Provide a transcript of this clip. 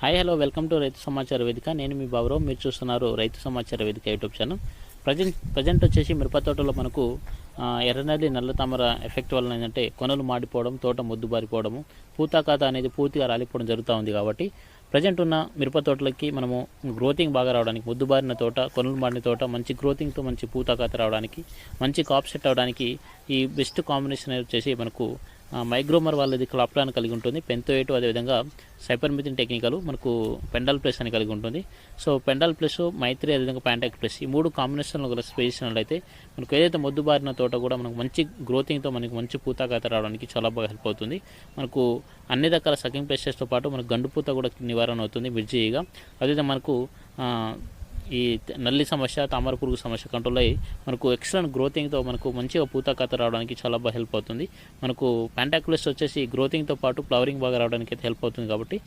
Hi hello welcome to రైతు సమాచార వేదిక నేను మీ బాబురావు మీరు చూస్తున్నారు రైతు సమాచార వేదిక యూట్యూబ్ ఛానల్ ప్రజెంట్ ప్రజెంట్ వచ్చేసి మిరప తోటలో మనకు ఎర్రనల్లి నల్ల తామర ఎఫెక్ట్ వలన ఏంటంటే కొనలు మాడిపోవడం తోట మొద్దుబారిపోవడము పూతాకాత అనేది పూర్తిగా రాలిపోవడం జరుగుతూ ఉంది కాబట్టి ప్రజెంట్ ఉన్న మిరప తోటలకి మనము గ్రోతింగ్ బాగా రావడానికి ముద్దుబారిన తోట కొనులు మాడిన తోట మంచి గ్రోతింగ్తో మంచి పూతాకాత రావడానికి మంచి కాప్ సెట్ అవడానికి ఈ బెస్ట్ కాంబినేషన్ వచ్చేసి మనకు మైగ్రోమర్ వాళ్ళది క్లాప్లాన్ కలిగి ఉంటుంది. పెంతోయేటు అదేవిధంగా సైపర్మిథిన్ టెక్నికల్ మనకు పెండల్ ప్లస్ అని కలిగి ఉంటుంది. సో పెండల్ ప్లస్ మైత్రి అదేవిధంగా ప్యాంటాక్ ప్లస్ ఈ మూడు కాంబినేషన్లో గల స్పేసినట్లయితే మనకు ఏదైతే మొద్దు బారిన తోట కూడా మనకు మంచి గ్రోతింగ్తో మనకి మంచి పూతాకాత రావడానికి చాలా బాగా హెల్ప్ అవుతుంది. మనకు అన్ని రకాల సకింగ్ ప్లేసెస్తో పాటు మనకు గండు పూత కూడా నివారణ అవుతుంది మిర్జీగా. అదేవిధంగా మనకు ఈ నల్లి సమస్య తామర పురుగు సమస్య కంట్రోల్ అయ్యి మనకు ఎక్సలెంట్ గ్రోతింగ్తో మనకు మంచిగా పూత కథ రావడానికి చాలా బాగా హెల్ప్ అవుతుంది. మనకు ప్యాంటాక్యులస్ వచ్చేసి గ్రోతింగ్తో పాటు ఫ్లవరింగ్ బాగా రావడానికి అయితే హెల్ప్ అవుతుంది కాబట్టి